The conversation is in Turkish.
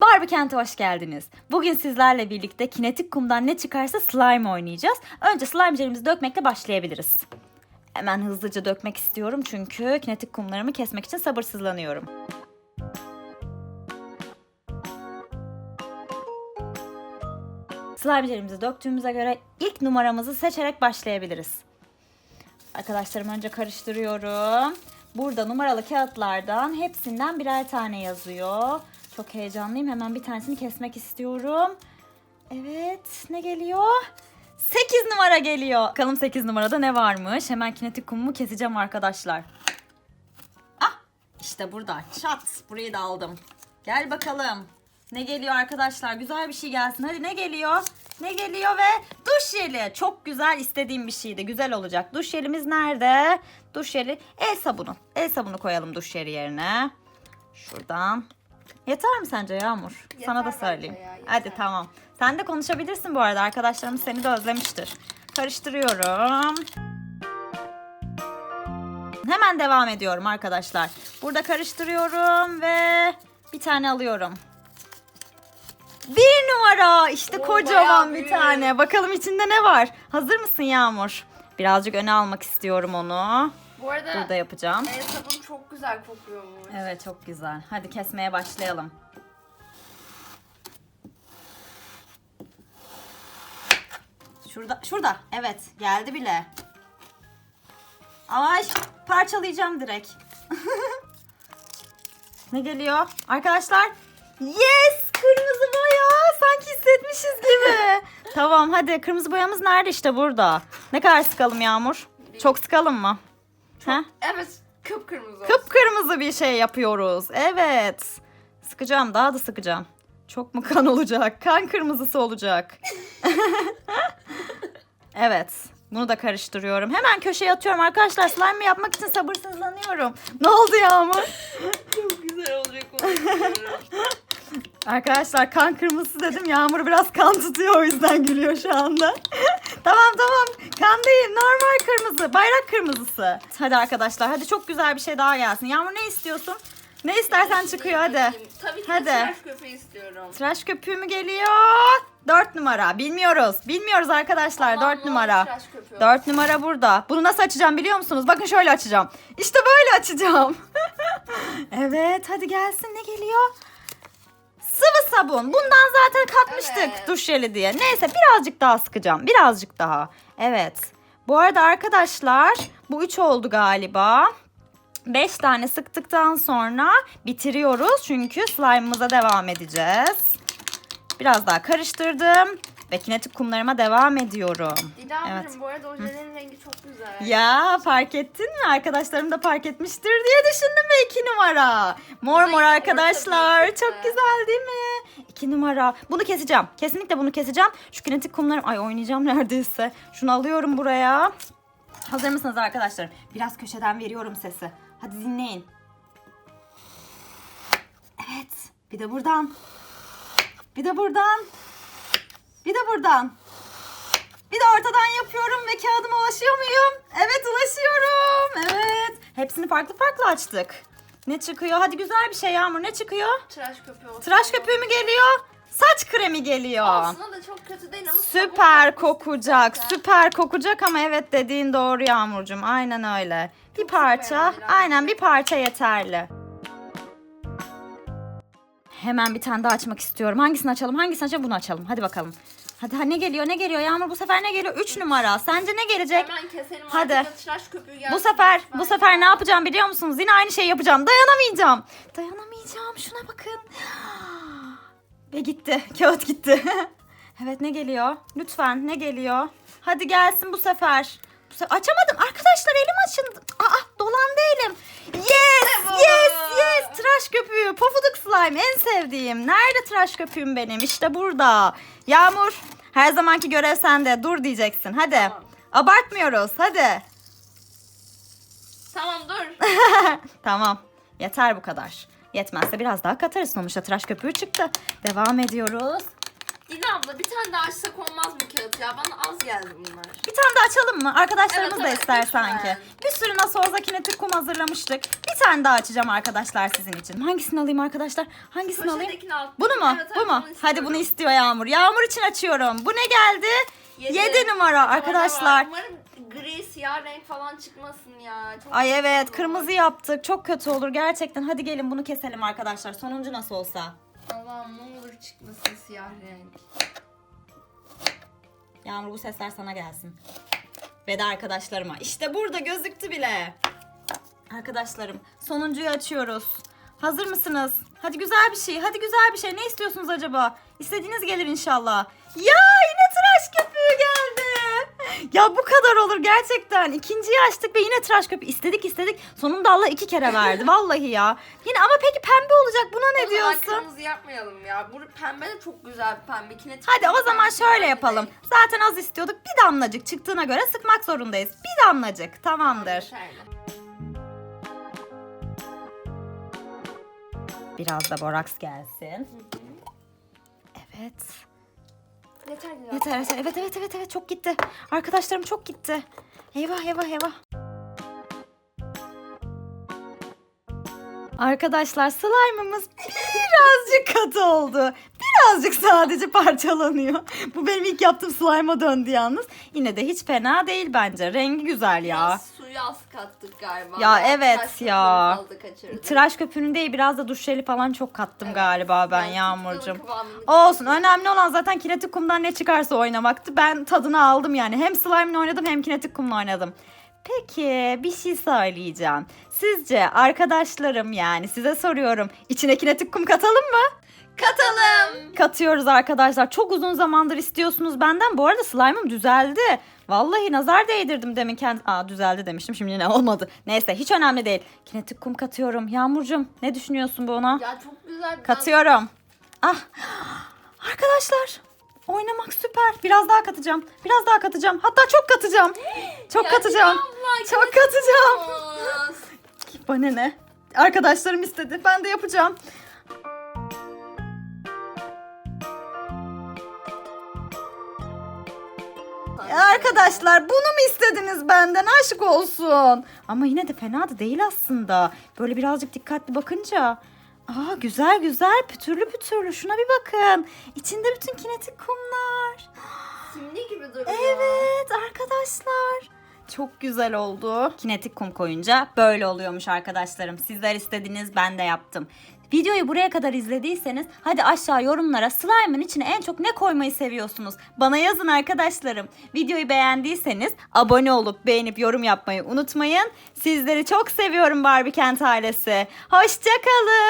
Barbie Kent'e hoş geldiniz. Bugün sizlerle birlikte kinetik kumdan ne çıkarsa slime oynayacağız. Önce slime jelimizi dökmekle başlayabiliriz. Hemen hızlıca dökmek istiyorum çünkü kinetik kumlarımı kesmek için sabırsızlanıyorum. Slime jelimizi döktüğümüze göre ilk numaramızı seçerek başlayabiliriz. Arkadaşlarım önce karıştırıyorum. Burada numaralı kağıtlardan hepsinden birer tane yazıyor. Çok heyecanlıyım. Hemen bir tanesini kesmek istiyorum. Evet, ne geliyor? 8 numara geliyor. Bakalım 8 numarada ne varmış? Hemen kinetik kumumu keseceğim arkadaşlar. Ah, işte burada. Çat. Burayı da aldım. Gel bakalım. Ne geliyor arkadaşlar? Güzel bir şey gelsin. Hadi ne geliyor? Ne geliyor ve duş jeli. Çok güzel istediğim bir şeydi. Güzel olacak. Duş jelimiz nerede? Duş jeli. El sabunu. El sabunu koyalım duş jeli yerine. Şuradan. Yeter mi sence Yağmur? Sana da söyleyeyim. ya, yeter. Hadi tamam. Sen de konuşabilirsin bu arada. Arkadaşlarımız seni de özlemiştir. Karıştırıyorum. Hemen devam ediyorum arkadaşlar. Burada karıştırıyorum ve bir tane alıyorum. Bir numara. İşte Oo, kocaman bir tane. Bakalım içinde ne var? Hazır mısın Yağmur? Birazcık öne almak istiyorum onu. Bu arada Burada yapacağım. el sabun çok güzel kokuyormuş. Evet çok güzel. Hadi kesmeye başlayalım. Şurada, şurada. Evet, geldi bile. Ay, parçalayacağım direkt. ne geliyor? Arkadaşlar, yes! Kırmızı boya! Sanki hissetmişiz gibi. tamam, hadi. Kırmızı boyamız nerede? İşte burada. Ne kadar sıkalım Yağmur? Çok sıkalım mı? Evet, kıpkırmızı olsun. Kıpkırmızı bir şey yapıyoruz. Evet. Sıkacağım daha da sıkacağım. Çok mu kan olacak? Kan kırmızısı olacak. evet. Bunu da karıştırıyorum. Hemen köşeye atıyorum arkadaşlar. Slime yapmak için sabırsızlanıyorum. Ne oldu Yağmur? Çok güzel olacak onu. Arkadaşlar kan kırmızısı dedim. Yağmur biraz kan tutuyor o yüzden gülüyor şu anda. Tamam tamam. Kan değil. Normal kırmızı. Bayrak kırmızısı. Hadi arkadaşlar. Hadi çok güzel bir şey daha gelsin. Yağmur ne istiyorsun? Ne istersen çıkıyor hadi. Tabii ki Hadi. tıraş köpüğü istiyorum. Tıraş köpüğü mü geliyor? 4 numara. Bilmiyoruz. Bilmiyoruz arkadaşlar. Aman 4 ne numara. köpüğü 4 numara burada. Bunu nasıl açacağım biliyor musunuz? Bakın şöyle açacağım. İşte böyle açacağım. evet hadi gelsin ne geliyor? Sabun. Bundan zaten katmıştık Evet. duş jeli diye. Neyse birazcık daha sıkacağım. Birazcık daha. Evet. Bu arada arkadaşlar bu 3 oldu galiba. 5 tane sıktıktan sonra bitiriyoruz. Çünkü slime'ımıza devam edeceğiz. Biraz daha karıştırdım. Ve kinetik kumlarıma devam ediyorum. Didemciğim Evet. bu arada ojenin rengi çok güzel. Ya fark ettin mi? Arkadaşlarım da fark etmiştir diye düşündüm ve iki numara. Mor mor arkadaşlar. Çok güzel değil mi? İki numara. Bunu keseceğim. Kesinlikle bunu keseceğim. Şu kinetik kumlarım. Ay oynayacağım neredeyse. Şunu alıyorum buraya. Hazır mısınız arkadaşlar? Biraz köşeden veriyorum sesi. Hadi dinleyin. Evet. Bir de buradan. Bir de buradan. Bir de buradan. Bir de ortadan yapıyorum ve kağıdıma ulaşıyor muyum? Evet ulaşıyorum. Evet. Hepsini farklı farklı açtık. Ne çıkıyor? Hadi güzel bir şey Yağmur. Ne çıkıyor? Tıraş köpüğü olsun. Tıraş köpüğü mü geliyor? Saç kremi geliyor. Aslında da çok kötü değil ama Süper sabun kokacak. Süper kokacak ama evet dediğin doğru Yağmurcuğum. Aynen öyle. Bir parça. Aynen bir parça yeterli. Hemen bir tane daha açmak istiyorum. Hangisini açalım? Hangisini açalım? Bunu açalım. Hadi bakalım. Hadi ha, ne geliyor? Ne geliyor? Yağmur bu sefer ne geliyor? 3 numara. Sence ne gelecek? Hemen keselim. Hadi. Hadi. Tıraş köpüğü gelsin. Bu sefer lütfen bu sefer ne yapacağım biliyor musunuz? Yine aynı şeyi yapacağım. Dayanamayacağım. Dayanamayacağım. Şuna bakın. Ve gitti. Kağıt gitti. evet ne geliyor? Lütfen ne geliyor? Hadi gelsin bu sefer. Açamadım. Arkadaşlar elim açıldı. Aa dolandı elim. Yes! Yes! Yes! Tıraş köpüğü. Pofuduk slime en sevdiğim. Nerede tıraş köpüğüm benim? İşte burada. Yağmur her zamanki görev sende. Dur diyeceksin. Hadi. Tamam. Abartmıyoruz. Hadi. Tamam dur. Tamam. Yeter bu kadar. Yetmezse biraz daha katarız. Sonuçta tıraş köpüğü çıktı. Devam ediyoruz. Dila abla bir tane daha açsak olmaz mı kağıt ya? Bana az geldi bunlar. Bir tane daha açalım mı? Arkadaşlarımız Evet, da evet, ister lütfen. sanki. Bir sürü nasıl olsa kinetik kum hazırlamıştık. Bir tane daha açacağım arkadaşlar sizin için. Hangisini alayım arkadaşlar? Hangisini alayım? Poşetekini al. Bunu mu? Evet, Bu mu? bunu Hadi istiyorum. bunu istiyor Yağmur. Yağmur için açıyorum. Bu ne geldi? Yedi. 7 numara arkadaşlar. Umarım gri siyah renk falan çıkmasın ya. Çok Ay kötü evet olur. kırmızı yaptık. Çok kötü olur gerçekten. Hadi gelin bunu keselim arkadaşlar. Sonuncu nasıl olsa. Allah'ım ne olur çıkmasın siyah renk. Yağmur bu sesler sana gelsin. Ve de arkadaşlarıma. İşte burada gözüktü bile. Arkadaşlarım sonuncuyu açıyoruz. Hazır mısınız? Hadi güzel bir şey. Hadi güzel bir şey. Ne istiyorsunuz acaba? İstediğiniz gelir inşallah. Ya yine. Ya bu kadar olur gerçekten. İkinciyi açtık ve yine tıraş köpüğü. İstedik istedik. Sonunda Allah iki kere verdi. Vallahi ya. Yine ama peki pembe olacak. Buna ne O zaman diyorsun? kırmızı yapmayalım ya. Bu pembe de çok güzel bir pembe. Kinetik Hadi o zaman şöyle değil. yapalım. Zaten az istiyorduk. Bir damlacık çıktığına göre sıkmak zorundayız. Bir damlacık. Tamamdır. Biraz da boraks gelsin. Evet. Yeter Dila. Yeter yeter. Evet evet evet evet çok gitti. Arkadaşlarım çok gitti. Eyvah eyvah eyvah. Arkadaşlar slime'ımız birazcık katı oldu. Birazcık sadece parçalanıyor. Bu benim ilk yaptığım slime'a döndü yalnız. Yine de hiç fena değil bence. Rengi güzel ya. Biraz suyu az kattık galiba. Ya Biraz evet taş ya. fazla kaçırdık. Tıraş köpüğünün değil biraz da duş jeli falan çok kattım Evet. galiba ben Yani Yağmurcuğum. tutkalın kıvamını Olsun önemli olan zaten kinetik kumdan ne çıkarsa oynamaktı. Ben tadını aldım yani. Hem slime'la oynadım hem kinetik kumla oynadım. Peki bir şey söyleyeceğim. Sizce arkadaşlarım yani size soruyorum. İçine kinetik kum katalım mı? Katalım. Katıyoruz arkadaşlar. Çok uzun zamandır istiyorsunuz benden. Bu arada slime'ım düzeldi. Vallahi nazar değdirdim demin kendi... Aa düzeldi demiştim şimdi yine olmadı. Neyse hiç önemli değil. Kinetik kum katıyorum. Yağmurcuğum ne düşünüyorsun buna? Ya çok güzel. Katıyorum. Ah. Arkadaşlar oynamak süper. Biraz daha katacağım. Biraz daha katacağım. Hatta çok katacağım. Çok Ya katacağım. Abla, Çok katacağım. olmaz. Bana ne? Arkadaşlarım istedi. Ben de yapacağım. Arkadaşlar bunu mu istediniz benden aşk olsun. Ama yine de fena da değil aslında. Böyle birazcık dikkatli bakınca. Aa güzel güzel pütürlü pütürlü şuna bir bakın. İçinde bütün kinetik kumlar. Simli gibi duruyor. Evet arkadaşlar. Çok güzel oldu. Kinetik kum koyunca böyle oluyormuş arkadaşlarım. Sizler istediniz ben de yaptım. Videoyu buraya kadar izlediyseniz hadi aşağı yorumlara slime'ın içine en çok ne koymayı seviyorsunuz? Bana yazın arkadaşlarım. Videoyu beğendiyseniz abone olup beğenip yorum yapmayı unutmayın. Sizleri çok seviyorum Barbie Kent ailesi. Hoşçakalın.